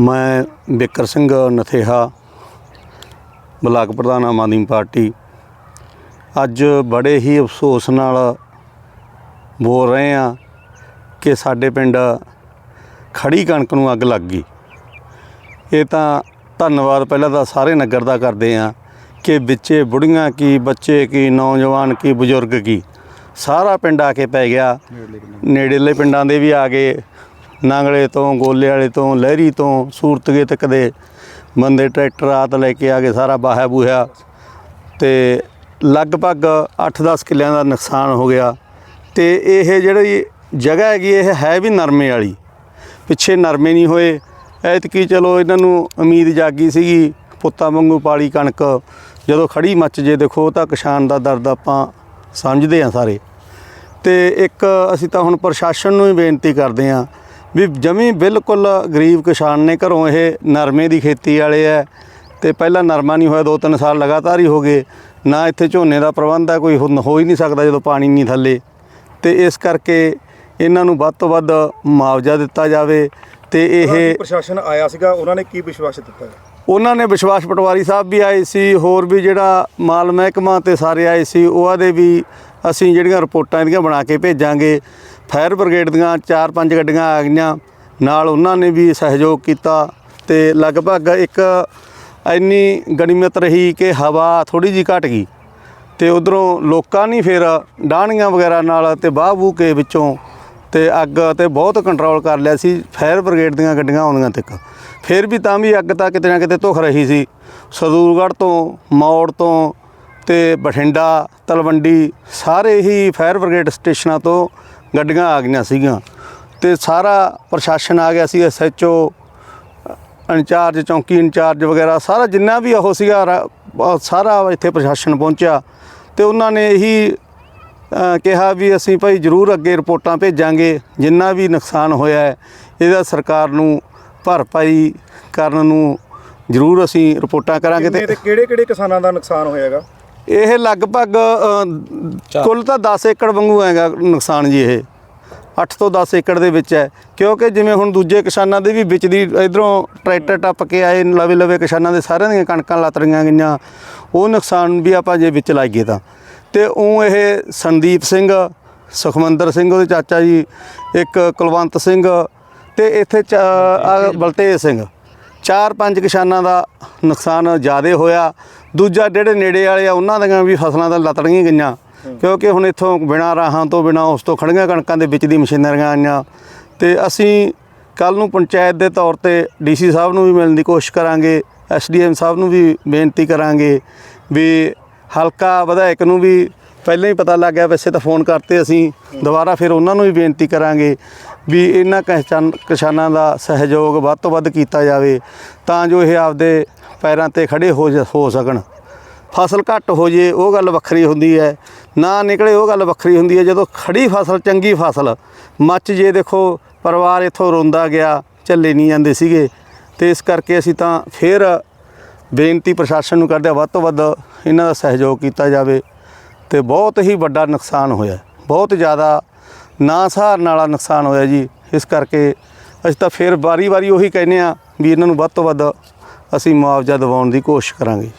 ਮੈਂ ਬਿਕਰ ਸਿੰਘ ਨਥੇਹਾ ਬਲਾਕ ਪ੍ਰਧਾਨ ਆਮ ਆਦਮੀ ਪਾਰਟੀ। ਅੱਜ ਬੜੇ ਹੀ ਅਫਸੋਸ ਨਾਲ ਬੋਲ ਰਹੇ ਆ ਕਿ ਸਾਡੇ ਪਿੰਡ ਖੜੀ ਕਣਕ ਨੂੰ ਅੱਗ ਲੱਗ ਗਈ। ਇਹ ਤਾਂ ਧੰਨਵਾਦ ਪਹਿਲਾਂ ਤਾਂ ਸਾਰੇ ਨਗਰ ਦਾ ਕਰਦੇ ਆ ਕਿ ਵਿੱਚੇ ਬੁੜੀਆਂ ਕੀ ਬੱਚੇ ਕੀ ਨੌਜਵਾਨ ਕੀ ਬਜ਼ੁਰਗ ਕੀ ਸਾਰਾ ਪਿੰਡ ਆ ਕੇ ਪੈ ਗਿਆ। ਨੇੜੇਲੇ ਪਿੰਡਾਂ ਦੇ ਵੀ ਆ ਗਏ। ਨਾਂਗਲੇ ਤੋਂ, ਗੋਲੇ ਵਾਲੇ ਤੋਂ, ਲਹਿਰੀ ਤੋਂ ਸੂਰਤਗੇ ਤੱਕ ਦੇ ਬੰਦੇ ਟਰੈਕਟਰ ਆਤ ਲੈ ਕੇ ਆ ਗਏ ਸਾਰਾ ਬਾਹਾ ਬੂਹਾ ਤੇ ਲਗਭਗ 8-10 ਕਿੱਲਿਆਂ ਦਾ ਨੁਕਸਾਨ ਹੋ ਗਿਆ। ਤੇ ਇਹ ਜਿਹੜੀ ਜਗ੍ਹਾ ਹੈਗੀ, ਇਹ ਹੈ ਵੀ ਨਰਮੇ ਵਾਲੀ। ਪਿੱਛੇ ਨਰਮੇ ਨਹੀਂ ਹੋਏ। ਐਤਕੀ ਚਲੋ ਇਹਨਾਂ ਨੂੰ ਉਮੀਦ ਜਾਗੀ ਸੀਗੀ, ਪੁੱਤਾਂ ਵਾਂਗੂ ਪਾਲੀ ਕਣਕ। ਜਦੋਂ ਖੜੀ ਮੱਚ ਜੇ, ਦੇਖੋ ਤਾਂ ਕਿਸਾਨ ਦਾ ਦਰਦ ਆਪਾਂ ਸਮਝਦੇ ਆ ਸਾਰੇ। ਤੇ ਇੱਕ ਅਸੀਂ ਤਾਂ ਹੁਣ ਪ੍ਰਸ਼ਾਸਨ ਨੂੰ ਹੀ ਬੇਨਤੀ ਕਰਦੇ ਹਾਂ ਵੀ ਜਮੀ ਬਿਲਕੁਲ ਗਰੀਬ ਕਿਸਾਨ ਨੇ ਘਰੋਂ ਇਹ ਨਰਮੇ ਦੀ ਖੇਤੀ ਵਾਲੇ ਐ ਤੇ ਪਹਿਲਾਂ ਨਰਮਾ ਨਹੀਂ ਹੋਇਆ ਦੋ ਤਿੰਨ ਸਾਲ ਲਗਾਤਾਰ ਹੀ ਹੋ ਗਏ। ਨਾ ਇੱਥੇ ਝੋਨੇ ਦਾ ਪ੍ਰਬੰਧ ਹੈ ਕੋਈ ਹੋ ਹੋ ਹੀ ਨਹੀਂ ਸਕਦਾ ਜਦੋਂ ਪਾਣੀ ਨਹੀਂ ਥੱਲੇ। ਤੇ ਇਸ ਕਰਕੇ ਇਹਨਾਂ ਨੂੰ ਵੱਧ ਤੋਂ ਵੱਧ ਮੁਆਵਜ਼ਾ ਦਿੱਤਾ ਜਾਵੇ ਤੇ ਇਹ ਪ੍ਰਸ਼ਾਸਨ ਆਇਆ ਸੀਗਾ ਉਹਨਾਂ ਨੇ ਕੀ ਵਿਸ਼ਵਾਸ ਦਿੱਤਾ? ਉਹਨਾਂ ਨੇ ਵਿਸ਼ਵਾਸ ਪਟਵਾਰੀ ਸਾਹਿਬ ਵੀ ਆਏ ਸੀ ਹੋਰ ਵੀ ਜਿਹੜਾ ਮਾਲ ਮਹਿਕਮਾ ਤੇ ਸਾਰੇ ਆਏ ਸੀ ਉਹਨਾਂ ਦੇ ਵੀ ਅਸੀਂ ਜਿਹੜੀਆਂ ਰਿਪੋਰਟਾਂ ਇਹਦੀਆਂ ਬਣਾ ਕੇ ਭੇਜਾਂਗੇ, ਫਾਇਰ ਬ੍ਰਿਗੇਡ ਦੀਆਂ 4-5 ਗੱਡੀਆਂ ਆ ਗਈਆਂ, ਨਾਲ ਉਹਨਾਂ ਨੇ ਵੀ ਸਹਿਯੋਗ ਕੀਤਾ ਤੇ ਲਗਭਗ ਇੱਕ ਇੰਨੀ ਗਣੀਮਤ ਰਹੀ ਕਿ ਹਵਾ ਥੋੜੀ ਜੀ ਘਟ ਗਈ ਤੇ ਉਧਰੋਂ ਲੋਕਾਂ ਨਹੀਂ ਫਿਰ ਡਾਹਣੀਆਂ ਵਗੈਰਾ ਨਾਲ ਤੇ ਬਾਹ ਬੂ ਕੇ ਵਿੱਚੋਂ ਤੇ ਅੱਗ ਤੇ ਬਹੁਤ ਕੰਟਰੋਲ ਕਰ ਲਿਆ ਸੀ, ਫਾਇਰ ਬ੍ਰਿਗੇਡ ਦੀਆਂ ਗੱਡੀਆਂ ਆਉਂਦੀਆਂ ਤੱਕ। ਫਿਰ ਵੀ ਤਾਂ ਵੀ ਅੱਗ ਤਾਂ ਕਿਤੇ ਨਾ ਕਿਤੇ ਧੁਖ ਰਹੀ ਸੀ। ਸਦੂਰਗੜ੍ਹ ਤੋਂ, ਮੌੜ ਤੋਂ ਤੇ ਬਠਿੰਡਾ, ਤਲਵੰਡੀ ਸਾਰੇ ਹੀ ਫਾਇਰ ਬ੍ਰਿਗੇਡ ਸਟੇਸ਼ਨਾਂ ਤੋਂ ਗੱਡੀਆਂ ਆ ਗਈਆਂ ਸੀਗੀਆਂ ਤੇ ਸਾਰਾ ਪ੍ਰਸ਼ਾਸਨ ਆ ਗਿਆ ਸੀ ਐਸਐਚਓ ਇੰਚਾਰਜ, ਚੌਂਕੀ ਇੰਚਾਰਜ ਵਗੈਰਾ, ਸਾਰਾ ਜਿੰਨਾ ਵੀ ਉਹ ਸੀਗਾ ਸਾਰਾ ਇੱਥੇ ਪ੍ਰਸ਼ਾਸਨ ਪਹੁੰਚਿਆ ਤੇ ਉਹਨਾਂ ਨੇ ਇਹੀ ਕਿਹਾ ਵੀ ਅਸੀਂ ਭਾਈ ਜ਼ਰੂਰ ਅੱਗੇ ਰਿਪੋਰਟਾਂ ਭੇਜਾਂਗੇ, ਜਿੰਨਾ ਵੀ ਨੁਕਸਾਨ ਹੋਇਆ ਹੈ, ਇਹਦਾ ਸਰਕਾਰ ਨੂੰ ਭਰਪਾਈ ਕਰਨ ਨੂੰ ਜ਼ਰੂਰ ਅਸੀਂ ਰਿਪੋਰਟਾਂ ਕਰਾਂਗੇ ਕਿੰਨੇ ਤੇ ਕਿਹੜੇ ਕਿਹੜੇ ਕਿਸਾਨਾਂ ਦਾ ਨੁਕਸਾਨ ਹੋਇਆਗਾ? ਇਹ ਲਗਭਗ ਅ, ਕੁੱਲ ਤਾਂ 10 ਏਕੜ ਵਾਂਗੂ ਹੈਗਾ ਨੁਕਸਾਨ ਜੀ ਇਹ। 8 ਤੋਂ 10 ਏਕੜ ਦੇ ਵਿੱਚ ਹੈ। ਕਿਉਂਕਿ ਜਿਵੇਂ ਹੁਣ ਦੂਜੇ ਕਿਸਾਨਾਂ ਦੇ ਵੀ ਵਿੱਚ ਦੀ ਇਧਰੋਂ ਟਰੈਕਟਰ ਟੱਪ ਕੇ ਆਏ ਲਵੇ ਲਵੇ ਕਿਸਾਨਾਂ ਦੇ ਸਾਰਿਆਂ ਦੀਆਂ ਕਣਕਾਂ ਲੱਤ ਰਹੀਆਂ ਗਈਆਂ ਉਹ ਨੁਕਸਾਨ ਵੀ ਆਪਾਂ ਜੇ ਵਿੱਚ ਲਾਈਏ ਤਾਂ। ਤੇ ਉਹ ਇਹ ਸੰਦੀਪ ਸਿੰਘ ਸੁਖਮੰਦਰ ਸਿੰਘ ਉਹਦੇ ਚਾਚਾ ਜੀ ਇੱਕ ਕੁਲਵੰਤ ਸਿੰਘ ਤੇ ਇੱਥੇ ਚ- ਆ ਬਲਤੇਜ ਸਿੰਘ। ਚਾਰ ਪੰਜ ਕਿਸਾਨਾਂ ਦਾ ਨੁਕਸਾਨ ਜ਼ਿਆਦਾ ਹੋਇਆ। ਦੂਜਾ ਜਿਹੜੇ ਨੇੜੇ ਵਾਲੇ ਆ, ਉਹਨਾਂ ਦੀਆਂ ਵੀ ਫਸਲਾਂ ਤਾਂ ਲਤੜੀਆਂ ਗਈਆਂ। ਕਿਉਂਕਿ ਹੁਣ ਇੱਥੋਂ ਬਿਨਾਂ ਰਾਹਾਂ ਤੋਂ, ਬਿਨਾਂ ਉਸ ਤੋਂ ਖੜੀਆਂ ਕਣਕਾਂ ਦੇ ਵਿੱਚ ਦੀ ਮਸ਼ੀਨਰੀਆਂ ਆਈਆਂ। ਤੇ ਅਸੀਂ ਕੱਲ ਨੂੰ ਪੰਚਾਇਤ ਦੇ ਤੌਰ ਤੇ ਡੀਸੀ ਸਾਹਿਬ ਨੂੰ ਵੀ ਮਿਲਣ ਦੀ ਕੋਸ਼ਿਸ਼ ਕਰਾਂਗੇ, ਐਸਡੀਐਮ ਸਾਹਿਬ ਨੂੰ ਵੀ ਬੇਨਤੀ ਕਰਾਂਗੇ ਵੀ ਹਲਕਾ ਵਿਧਾਇਕ ਨੂੰ ਵੀ ਪਹਿਲਾਂ ਹੀ ਪਤਾ ਲੱਗ ਗਿਆ, ਵੈਸੇ ਤਾਂ ਫੋਨ ਕਰਤੇ ਅਸੀਂ, ਦੁਬਾਰਾ ਫਿਰ ਉਹਨਾਂ ਨੂੰ ਵੀ ਬੇਨਤੀ ਕਰਾਂਗੇ ਵੀ ਇਹਨਾਂ ਕਿਸਾਨ ਕਿਸਾਨਾਂ ਦਾ ਸਹਿਯੋਗ ਵੱਧ ਤੋਂ ਵੱਧ ਕੀਤਾ ਜਾਵੇ। ਤਾਂ ਜੋ ਇਹ ਆਪਦੇ ਪੈਰਾਂ ਤੇ ਖੜੇ ਹੋ ਜ- ਹੋ ਸਕਣ। ਫਸਲ ਘੱਟ ਹੋ ਜੇ, ਉਹ ਗੱਲ ਵੱਖਰੀ ਹੁੰਦੀ ਹੈ। ਨਾ ਨਿਕਲੇ, ਉਹ ਗੱਲ ਵੱਖਰੀ ਹੁੰਦੀ ਹੈ। ਜਦੋਂ ਖੜੀ ਫਸਲ, ਚੰਗੀ ਫਸਲ, ਮੱਚ ਜੇ ਦੇਖੋ, ਪਰਿਵਾਰ ਇੱਥੋਂ ਰੋਂਦਾ ਗਿਆ, ਝੱਲੇ ਨਹੀਂ ਜਾਂਦੇ ਸੀਗੇ। ਤੇ ਇਸ ਕਰਕੇ ਅਸੀਂ ਤਾਂ ਫਿਰ ਬੇਨਤੀ ਪ੍ਰਸ਼ਾਸਨ ਨੂੰ ਕਰਦੇ ਹਾਂ, ਵੱਧ ਤੋਂ ਵੱਧ ਇਹਨਾਂ ਦਾ ਸਹਿਯੋਗ ਕੀਤਾ ਜਾਵੇ। ਤੇ ਬਹੁਤ ਹੀ ਵੱਡਾ ਨੁਕਸਾਨ ਹੋਇਆ। ਬਹੁਤ ਜ਼ਿਆਦਾ ਨਾ ਸਹਾਰਨ ਵਾਲਾ ਨੁਕਸਾਨ ਹੋਇਆ ਜੀ। ਇਸ ਕਰਕੇ ਅਸੀਂ ਤਾਂ ਫਿਰ ਵਾਰੀ-ਵਾਰੀ ਉਹੀ ਕਹਿੰਦੇ ਆ ਵੀ ਇਹਨਾਂ ਨੂੰ ਵੱਧ ਤੋਂ ਵੱਧ ਅਸੀਂ ਮੁਆਵਜ਼ਾ ਦਿਵਾਉਣ ਦੀ ਕੋਸ਼ਿਸ਼ ਕਰਾਂਗੇ